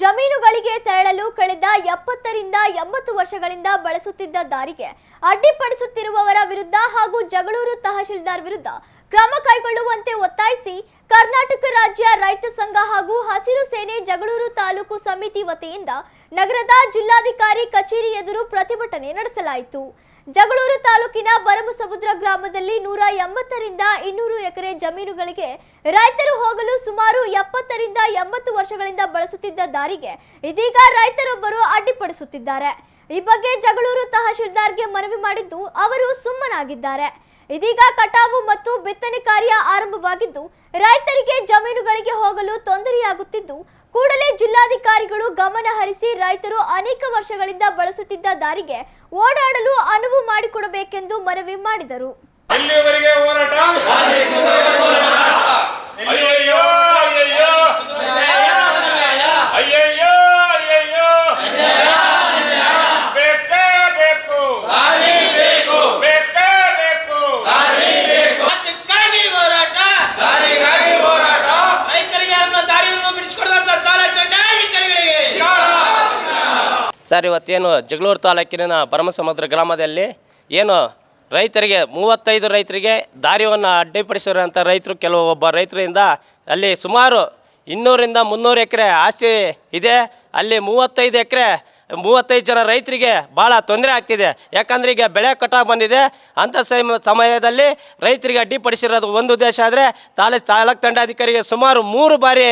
ಜಮೀನುಗಳಿಗೆ ತೆರಳಲು ಕಳೆದ ಎಪ್ಪತ್ತರಿಂದ ಎಂಬತ್ತು ವರ್ಷಗಳಿಂದ ಬಳಸುತ್ತಿದ್ದ ದಾರಿಗೆ ಅಡ್ಡಿಪಡಿಸುತ್ತಿರುವವರ ವಿರುದ್ಧ ಹಾಗೂ ಜಗಳೂರು ತಹಶೀಲ್ದಾರ್ ವಿರುದ್ಧ ಕ್ರಮ ಕೈಗೊಳ್ಳುವಂತೆ ಒತ್ತಾಯಿಸಿ ಕರ್ನಾಟಕ ರಾಜ್ಯ ರೈತ ಸಂಘ ಹಾಗೂ ಹಸಿರು ಸೇನೆ ಜಗಳೂರು ತಾಲೂಕು ಸಮಿತಿ ವತಿಯಿಂದ ನಗರದ ಜಿಲ್ಲಾಧಿಕಾರಿ ಕಚೇರಿ ಎದುರು ಪ್ರತಿಭಟನೆ ನಡೆಸಲಾಯಿತು. ಜಗಳೂರು ತಾಲೂಕಿನ ಬರಮಸಮುದ್ರ ಗ್ರಾಮದಲ್ಲಿ ನೂರ ಎಂಬತ್ತರಿಂದ ಇನ್ನೂರು ಎಕರೆ ಜಮೀನುಗಳಿಗೆ ರೈತರು ಹೋಗಲು ಸುಮಾರು ಎಪ್ಪತ್ತರಿಂದ ಎಂಬತ್ತು ವರ್ಷಗಳಿಂದ ಬಳಸುತ್ತಿದ್ದ ದಾರಿಗೆ ಇದೀಗ ರೈತರೊಬ್ಬರು ಅಡ್ಡಿಪಡಿಸುತ್ತಿದ್ದಾರೆ. ಈ ಬಗ್ಗೆ ಜಗಳೂರು ತಹಶೀಲ್ದಾರ್ಗೆ ಮನವಿ ಮಾಡಿದ್ದು ಅವರು ಸುಮ್ಮನಾಗಿದ್ದಾರೆ. ಇದೀಗ ಕಟಾವು ಮತ್ತು ಬಿತ್ತನೆ ಕಾರ್ಯ ಆರಂಭವಾಗಿದ್ದು ರೈತರಿಗೆ ಜಮೀನುಗಳಿಗೆ ಹೋಗಲು ತೊಂದರೆಯಾಗುತ್ತಿದ್ದು ಕೂಡಲೇ ಜಿಲ್ಲಾಧಿಕಾರಿಗಳು ಗಮನ ಹರಿಸಿ ರೈತರು ಅನೇಕ ವರ್ಷಗಳಿಂದ ಬಳಸುತ್ತಿದ್ದ ದಾರಿಗೆ ಓಡಾಡಲು ಅನುವು ಮಾಡಿಕೊಡಬೇಕೆಂದು ಮನವಿ ಮಾಡಿದರು. ಸರ್, ಇವತ್ತೇನು ಜಗಳೂರು ತಾಲೂಕಿನ ಭರಮಸಮುದ್ರ ಗ್ರಾಮದಲ್ಲಿ ಏನು ರೈತರಿಗೆ, ಮೂವತ್ತೈದು ರೈತರಿಗೆ ದಾರಿಯನ್ನು ಅಡ್ಡಿಪಡಿಸಿರುವಂಥ ರೈತರು, ಕೆಲವು ಒಬ್ಬ ರೈತರಿಂದ ಅಲ್ಲಿ ಸುಮಾರು ಇನ್ನೂರಿಂದ ಮುನ್ನೂರು ಎಕರೆ ಆಸ್ತಿ ಇದೆ. ಅಲ್ಲಿ ಮೂವತ್ತೈದು ಎಕರೆ ಮೂವತ್ತೈದು ಜನ ರೈತರಿಗೆ ಭಾಳ ತೊಂದರೆ ಆಗ್ತಿದೆ. ಯಾಕಂದ್ರೆ ಈಗ ಬೆಳೆ ಕಟಾವು ಬಂದಿದೆ. ಅಂಥ ಸಮ, ಸಮಯದಲ್ಲಿ ರೈತರಿಗೆ ಅಡ್ಡಿಪಡಿಸಿರೋದು ಒಂದು ಉದ್ದೇಶ ಆದರೆ ತಾಲೂಕು ತಾಲೂಕು ತಂಡಾಧಿಕಾರಿಗೆ ಸುಮಾರು ಮೂರು ಬಾರಿ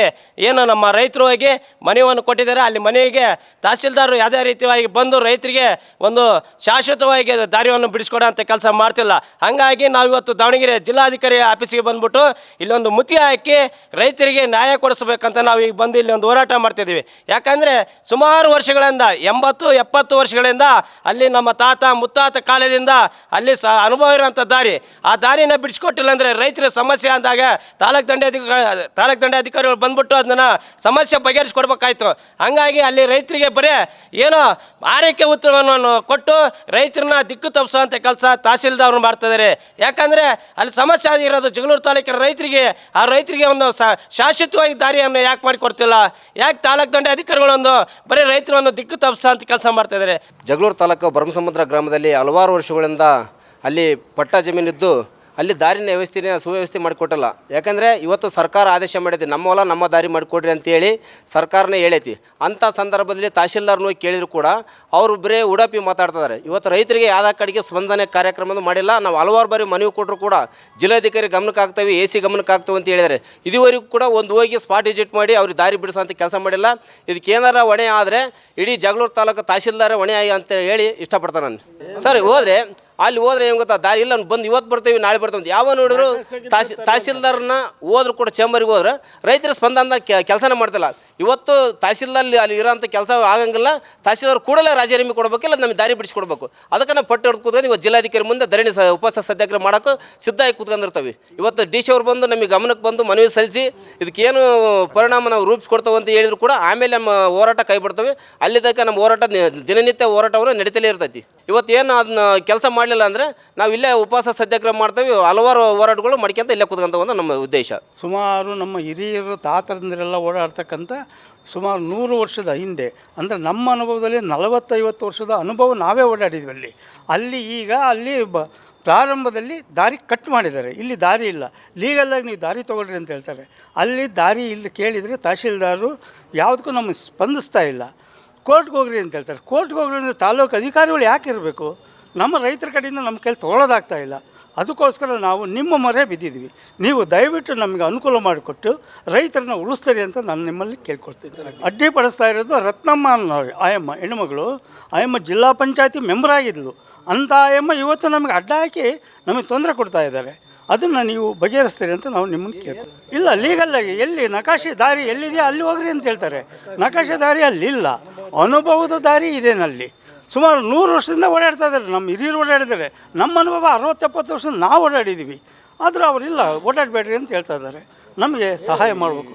ಏನು ನಮ್ಮ ರೈತರು ಹೋಗಿ ಮನವಿಯನ್ನು ಕೊಟ್ಟಿದ್ದಾರೆ. ಅಲ್ಲಿ ಮನೆಗೆ ತಹಸೀಲ್ದಾರರು ಯಾವುದೇ ರೀತಿಯಾಗಿ ಬಂದು ರೈತರಿಗೆ ಒಂದು ಶಾಶ್ವತವಾಗಿ ದಾರಿಯನ್ನು ಬಿಡಿಸ್ಕೊಡೋಂಥ ಕೆಲಸ ಮಾಡ್ತಿಲ್ಲ. ಹಾಗಾಗಿ ನಾವು ಇವತ್ತು ದಾವಣಗೆರೆ ಜಿಲ್ಲಾಧಿಕಾರಿ ಆಫೀಸಿಗೆ ಬಂದ್ಬಿಟ್ಟು ಇಲ್ಲೊಂದು ಮುತಿ ಹಾಕಿ ರೈತರಿಗೆ ನ್ಯಾಯ ಕೊಡಿಸ್ಬೇಕಂತ ನಾವು ಈಗ ಬಂದು ಇಲ್ಲಿ ಒಂದು ಹೋರಾಟ ಮಾಡ್ತಿದ್ದೀವಿ. ಯಾಕಂದರೆ ಸುಮಾರು ವರ್ಷಗಳಿಂದ ಎಂಬತ್ತು, ಎಪ್ಪತ್ತು ವರ್ಷಗಳಿಂದ ಅಲ್ಲಿ ನಮ್ಮ ತಾತ ಮುತ್ತಾತ ಕಾಲದಿಂದ ಅಲ್ಲಿ ಸ ಅನುಭವ ಇರುವಂಥ ದಾರಿ. ಆ ದಾರಿನ ಬಿಡಿಸ್ಕೊಟ್ಟಿಲ್ಲ ಅಂದರೆ ರೈತರ ಸಮಸ್ಯೆ ಅಂದಾಗ ತಾಲೂಕು ದಂಡಾಧಿಕಾರಿ ತಾಲೂಕು ದಂಡಾಧಿಕಾರಿಗಳು ಬಂದ್ಬಿಟ್ಟು ಅದನ್ನು ಸಮಸ್ಯೆ ಬಗೆಹರಿಸ್ಕೊಡ್ಬೇಕಾಯ್ತು. ಹಂಗಾಗಿ ಅಲ್ಲಿ ರೈತರಿಗೆ ಬರೀ ಏನೋ ಆರೈಕೆ ಉತ್ತರವನ್ನು ಕೊಟ್ಟು ರೈತರನ್ನ ದಿಕ್ಕು ತಪ್ಪಿಸುವಂಥ ಕೆಲಸ ತಹಸೀಲ್ದಾರ್ ಮಾಡ್ತಿದ್ದಾರೆ ಯಾಕಂದರೆ ಅಲ್ಲಿ ಸಮಸ್ಯೆ ಆಗಿರೋದು ಜಗಳೂರು ತಾಲೂಕಿನ ರೈತರಿಗೆ. ಆ ರೈತರಿಗೆ ಒಂದು ಶಾಶ್ವತವಾಗಿ ದಾರಿಯನ್ನು ಯಾಕೆ ಮಾಡಿಕೊಡ್ತಿಲ್ಲ? ಯಾಕೆ ತಾಲೂಕು ದಂಡಾಧಿಕಾರಿಗಳೊಂದು ಬರೀ ರೈತರನ್ನು ದಿಕ್ಕು ತಪ್ಪಿಸೋಂಥ ಕೆಲಸ ಮಾಡ್ತಿದ್ದಾರೆ ಜಗಳೂರು ತಾಲೂಕು ಬ್ರಹ್ಮಸಮುದ್ರ ಗ್ರಾಮದಲ್ಲಿ ಹಲವಾರು ವರ್ಷಗಳಿಂದ ಅಲ್ಲಿ ಪಟ್ಟ ಜಮೀನಿದ್ದು ಅಲ್ಲಿ ದಾರಿನ ವ್ಯವಸ್ಥೆನ ಸುವ್ಯವಸ್ಥೆ ಮಾಡಿಕೊಟ್ಟಲ್ಲ. ಯಾಕಂದರೆ ಇವತ್ತು ಸರ್ಕಾರ ಆದೇಶ ಮಾಡೈತಿ ನಮ್ಮ ಹೊಲ ನಮ್ಮ ದಾರಿ ಮಾಡಿಕೊಡ್ರಿ ಅಂತೇಳಿ ಸರ್ಕಾರನೇ ಹೇಳೈತಿ. ಅಂಥ ಸಂದರ್ಭದಲ್ಲಿ ತಹಶೀಲ್ದಾರ್ನೂ ಕೇಳಿದ್ರು ಕೂಡ ಅವರು ಬರೀ ಉಡಪಿ ಮಾತಾಡ್ತಿದ್ದಾರೆ. ಇವತ್ತು ರೈತರಿಗೆ ಯಾವ ಕಡೆಗೆ ಸ್ಪಂದನೆ ಕಾರ್ಯಕ್ರಮದ ಮಾಡಿಲ್ಲ. ನಾವು ಹಲವಾರು ಬಾರಿ ಮನವಿ ಕೊಟ್ಟರು ಕೂಡ ಜಿಲ್ಲಾಧಿಕಾರಿ ಗಮನಕ್ಕೆ ಆಗ್ತವೆ, ಎ ಸಿ ಗಮನಕ್ಕೆ ಆಗ್ತವೆ ಅಂತ ಹೇಳಿದ್ದಾರೆ. ಇದುವರೆಗೂ ಕೂಡ ಒಂದು ಹೋಗಿ ಸ್ಪಾಟ್ ವಿಜಿಟ್ ಮಾಡಿ ಅವ್ರಿಗೆ ದಾರಿ ಬಿಡಿಸೋಂಥ ಕೆಲಸ ಮಾಡಿಲ್ಲ. ಇದಕ್ಕೆ ಏನಾರ ಹೊಣೆ ಆದರೆ ಇಡೀ ಜಗಳೂರು ತಾಲೂಕು ತಹಶೀಲ್ದಾರ ಹೊಣೆ ಆಗಿ ಅಂತ ಹೇಳಿ ಇಷ್ಟಪಡ್ತಾನೆ ನಾನು. ಸರ್, ಹೋದರೆ ಅಲ್ಲಿ ಹೋದ್ರೆ ಏನು ಗೊತ್ತಾ? ದಾರಿ ಇಲ್ಲ ಬಂದು ಇವತ್ತು ಬರ್ತೇವೆ ನಾಳೆ ಬರ್ತೇವೆ ಯಾವ ನೋಡಿದ್ರು ತಹಶೀ ತಹಶೀಲ್ದಾರ್ನ ಹೋದ್ರು ಕೂಡ ಚೇಂಬರ್ಗೆ ಹೋದ್ರೆ ರೈತರ ಸ್ಪಂದನ ಕೆಲಸನೇ ಮಾಡ್ತಿಲ್ಲ. ಇವತ್ತು ತಹಸೀಲ್ದಲ್ಲಿ ಅಲ್ಲಿ ಇರೋಂಥ ಕೆಲಸ ಆಗಂಗಿಲ್ಲ ತಹಶೀಲ್ದಾರ್ ಕೂಡಲೇ ರಾಜೀನಾಮೆ ಇಲ್ಲ ನಮಗೆ ದಾರಿ ಬಿಡಿಸ್ಕೊಡ್ಬೇಕು. ಅದಕ್ಕೆ ನಾವು ಪಟ್ಟು ಹಿಡ್ದು ಕೂತ್ಕೊಂಡು ಇವತ್ತು ಜಿಲ್ಲಾಧಿಕಾರಿ ಮುಂದೆ ಧರಣಿ ಉಪವಾಸ ಸತ್ಯಾಗ್ರಹ ಮಾಡೋಕ್ಕೆ ಸಿದ್ಧ ಆಗಿ ಕೂತ್ಕೊಂಡಿರ್ತೀವಿ. ಇವತ್ತು ಡಿ ಸಿ ಅವ್ರು ಬಂದು ನಮಗೆ ಗಮನಕ್ಕೆ ಬಂದು ಮನವಿ ಸಲ್ಲಿಸಿ ಇದಕ್ಕೇನು ಪರಿಣಾಮ ನಾವು ರೂಪಿಸ್ಕೊಡ್ತೇವೆ ಅಂತ ಹೇಳಿದ್ರು ಕೂಡ ಆಮೇಲೆ ನಮ್ಮ ಹೋರಾಟ ಕೈ ಬಿಡ್ತವೆ ಅಲ್ಲಿ ತನಕ ನಮ್ಮ ಹೋರಾಟ ದಿನನಿತ್ಯ ಹೋರಾಟವನ್ನು ನಡೀತಲೇ ಇರ್ತೈತಿ. ಇವತ್ತೇನು ಅದನ್ನ ಕೆಲಸ ಮಾಡಲಿಲ್ಲ ಅಂದರೆ ನಾವು ಇಲ್ಲೇ ಉಪವಾಸ ಸತ್ಯಾಗ್ರಹ ಮಾಡ್ತೇವೆ, ಹಲವಾರು ಹೋರಾಟಗಳು ಮಾಡ್ಕೊಂತ ಇಲ್ಲೇ ಕೂತ್ಕೊಂತ ಒಂದು ನಮ್ಮ ಉದ್ದೇಶ. ಸುಮಾರು ನಮ್ಮ ಹಿರಿಯರು ತಾತರಂದಿರೆಲ್ಲ ಓಡಾಡ್ತಕ್ಕಂಥ ಸುಮಾರು ನೂರು ವರ್ಷದ ಹಿಂದೆ, ಅಂದರೆ ನಮ್ಮ ಅನುಭವದಲ್ಲಿ ನಲವತ್ತೈವತ್ತು ವರ್ಷದ ಅನುಭವ ನಾವೇ ಓಡಾಡಿದ್ವಿ ಅಲ್ಲಿ. ಅಲ್ಲಿ ಈಗ ಅಲ್ಲಿ ಬ, ಪ್ರಾರಂಭದಲ್ಲಿ ದಾರಿ ಕಟ್ ಮಾಡಿದ್ದಾರೆ. ಇಲ್ಲಿ ದಾರಿ ಇಲ್ಲ. ಲೀಗಲಾಗಿ ನೀವು ದಾರಿ ತೊಗೊಳ್ರಿ ಅಂತ ಹೇಳ್ತಾರೆ. ಅಲ್ಲಿ ದಾರಿ ಇಲ್ಲಿ ಕೇಳಿದರೆ ತಹಶೀಲ್ದಾರರು ಯಾವುದಕ್ಕೂ ನಮಗೆ ಸ್ಪಂದಿಸ್ತಾ ಇಲ್ಲ. ಕೋರ್ಟ್ಗೆ ಹೋಗ್ರಿ ಅಂತ ಹೇಳ್ತಾರೆ. ಕೋರ್ಟ್ಗೆ ಹೋಗ್ರಿ ಅಂದರೆ ತಾಲೂಕು ಅಧಿಕಾರಿಗಳು ಯಾಕೆ ಇರಬೇಕು ನಮ್ಮ ರೈತರ ಕಡೆಯಿಂದ ನಮ್ಮ ಕೈಲಿ ತೊಗೊಳೋದಾಗ್ತಾ ಇಲ್ಲ. ಅದಕ್ಕೋಸ್ಕರ ನಾವು ನಿಮ್ಮ ಮೊರೆ ಬಿದ್ದಿದ್ವಿ. ನೀವು ದಯವಿಟ್ಟು ನಮಗೆ ಅನುಕೂಲ ಮಾಡಿಕೊಟ್ಟು ರೈತರನ್ನ ಉಳಿಸ್ತೀರಿ ಅಂತ ನಾನು ನಿಮ್ಮಲ್ಲಿ ಕೇಳ್ಕೊಳ್ತೀನಿ. ಅಡ್ಡಿಪಡಿಸ್ತಾ ಇರೋದು ರತ್ನಮ್ಮ ಆಯಮ್ಮ ಹೆಣ್ಣುಮಗಳು. ಆಯಮ್ಮ ಜಿಲ್ಲಾ ಪಂಚಾಯತಿ ಮೆಂಬರ್ ಆಗಿದ್ಲು. ಅಂಥ ಆಯಮ್ಮ ಇವತ್ತು ನಮಗೆ ಅಡ್ಡ ಹಾಕಿ ನಮಗೆ ತೊಂದರೆ ಕೊಡ್ತಾ ಇದ್ದಾರೆ. ಅದನ್ನು ನೀವು ಬಗೆಹರಿಸ್ತೀರಿ ಅಂತ ನಾವು ನಿಮ್ಮನ್ನು ಕೇಳ್ತೀವಿ ಇಲ್ಲ ಲೀಗಲ್ಲಾಗಿ ಎಲ್ಲಿ ನಕಾಶೆ ದಾರಿ ಎಲ್ಲಿದೆಯೋ ಅಲ್ಲಿ ಹೋಗ್ರಿ ಅಂತ ಹೇಳ್ತಾರೆ. ನಕಾಶೆ ದಾರಿ ಅಲ್ಲಿಲ್ಲ. ಅನುಭವದ ದಾರಿ ಇದೇನಲ್ಲಿ. ಸುಮಾರು ನೂರು ವರ್ಷದಿಂದ ಓಡಾಡ್ತಾ ಇದ್ದಾರೆ. ನಮ್ಮ ಹಿರಿಯರು ಓಡಾಡಿದ್ದಾರೆ. ನಮ್ಮ ಅನುಭವ ಅರವತ್ತೆಪ್ಪತ್ತು ವರ್ಷದಿಂದ ನಾವು ಓಡಾಡಿದ್ದೀವಿ. ಆದರೂ ಅವರಿಲ್ಲ, ಓಡಾಡಬೇಡ್ರಿ ಅಂತ ಹೇಳ್ತಾ ಇದ್ದಾರೆ. ನಮಗೆ ಸಹಾಯ ಮಾಡಬೇಕು.